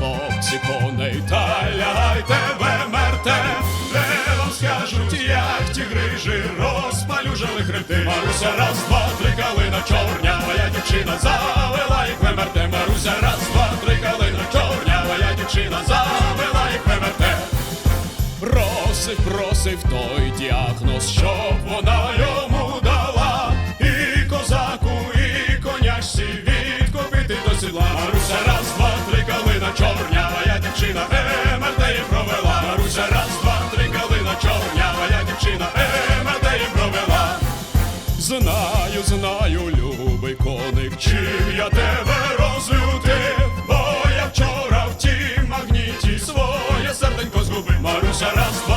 боксі коней та лягайте вемерте, де вам скажуть, як ті грижі розпалюжили хребти. Маруся, раз, два, три калина чорня, моя дівчина завела їх вемерте. Маруся, раз, два, три калина чорня, моя дівчина завела їх вемерте. Просив, просив той діагноз, Знаю, знаю, любий коник, чим я тебе розлютив, бо я вчора в тім магніті своє серденько згубив. Маруся, раз, два,